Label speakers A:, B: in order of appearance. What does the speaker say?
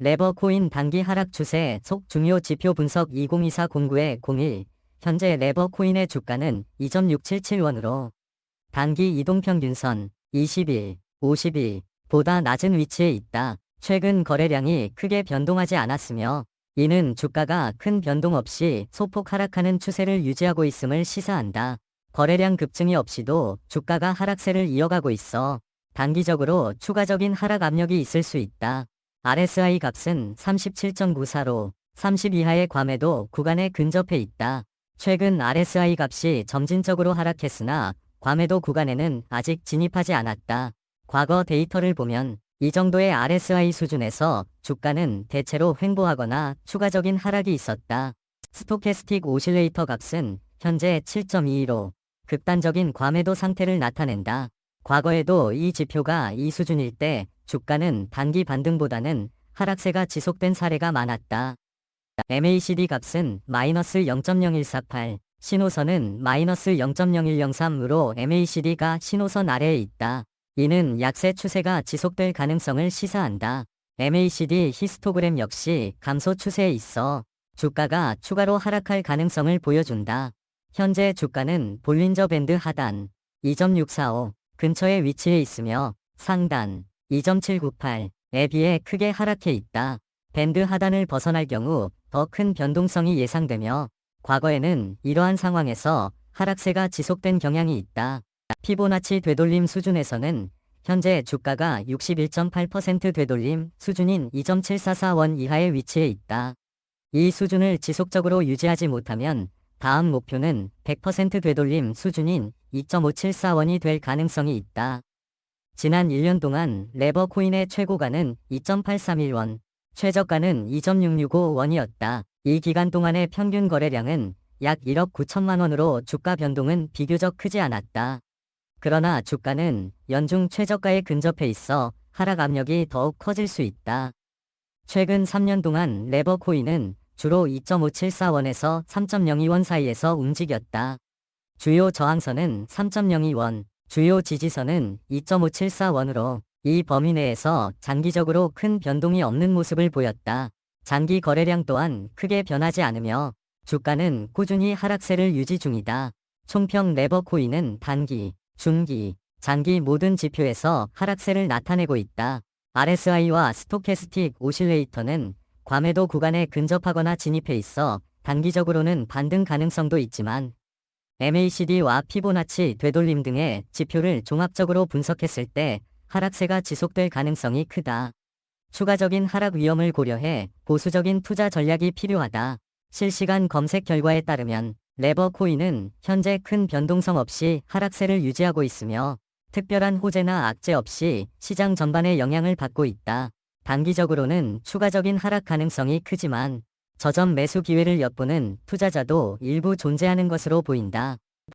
A: 레버코인 단기 하락 추세 속 중요 지표 분석 2024-09-01 현재 레버코인의 주가는 2.677원으로 단기 이동평균선 20일, 50일 보다 낮은 위치에 있다. 최근 거래량이 크게 변동하지 않았으며 이는 주가가 큰 변동 없이 소폭 하락하는 추세를 유지하고 있음을 시사한다. 거래량 급증이 없이도 주가가 하락세를 이어가고 있어 단기적으로 추가적인 하락 압력이 있을 수 있다. RSI 값은 37.94로 30 이하의 과매도 구간에 근접해 있다. 최근 RSI 값이 점진적으로 하락했으나 과매도 구간에는 아직 진입하지 않았다. 과거 데이터를 보면 이 정도의 RSI 수준에서 주가는 대체로 횡보하거나 추가적인 하락이 있었다. 스토캐스틱 오실레이터 값은 현재 7.22로 극단적인 과매도 상태를 나타낸다. 과거에도 이 지표가 이 수준일 때 주가는 단기 반등보다는 하락세가 지속된 사례가 많았다. MACD 값은 마이너스 0.0148, 신호선은 마이너스 0.0103으로 MACD가 신호선 아래에 있다. 이는 약세 추세가 지속될 가능성을 시사한다. MACD 히스토그램 역시 감소 추세에 있어 주가가 추가로 하락할 가능성을 보여준다. 현재 주가는 볼린저 밴드 하단 2.645 근처에 위치해 있으며 상단 2.798에 비해 크게 하락해 있다. 밴드 하단을 벗어날 경우 더 큰 변동성이 예상되며 과거에는 이러한 상황에서 하락세가 지속된 경향이 있다. 피보나치 되돌림 수준에서는 현재 주가가 61.8% 되돌림 수준인 2.744원 이하의 위치에 있다. 이 수준을 지속적으로 유지하지 못하면 다음 목표는 100% 되돌림 수준인 2.574원이 될 가능성이 있다. 지난 1년 동안 레버코인의 최고가는 2.831원, 최저가는 2.665원이었다. 이 기간 동안의 평균 거래량은 약 1억 9천만 원으로 주가 변동은 비교적 크지 않았다. 그러나 주가는 연중 최저가에 근접해 있어 하락 압력이 더욱 커질 수 있다. 최근 3년 동안 레버코인은 주로 2.574원에서 3.02원 사이에서 움직였다. 주요 저항선은 3.02원, 주요 지지선은 2.574원으로 이 범위 내에서 장기적으로 큰 변동이 없는 모습을 보였다. 장기 거래량 또한 크게 변하지 않으며 주가는 꾸준히 하락세를 유지 중이다. 총평 레버코인은 단기, 중기, 장기 모든 지표에서 하락세를 나타내고 있다. RSI와 스토캐스틱 오실레이터는 과매도 구간에 근접하거나 진입해 있어 단기적으로는 반등 가능성도 있지만 MACD와 피보나치 되돌림 등의 지표를 종합적으로 분석했을 때 하락세가 지속될 가능성이 크다. 추가적인 하락 위험을 고려해 보수적인 투자 전략이 필요하다. 실시간 검색 결과에 따르면 레버 코인은 현재 큰 변동성 없이 하락세를 유지하고 있으며 특별한 호재나 악재 없이 시장 전반에 영향을 받고 있다. 단기적으로는 추가적인 하락 가능성이 크지만 저점 매수 기회를 엿보는 투자자도 일부 존재하는 것으로 보인다.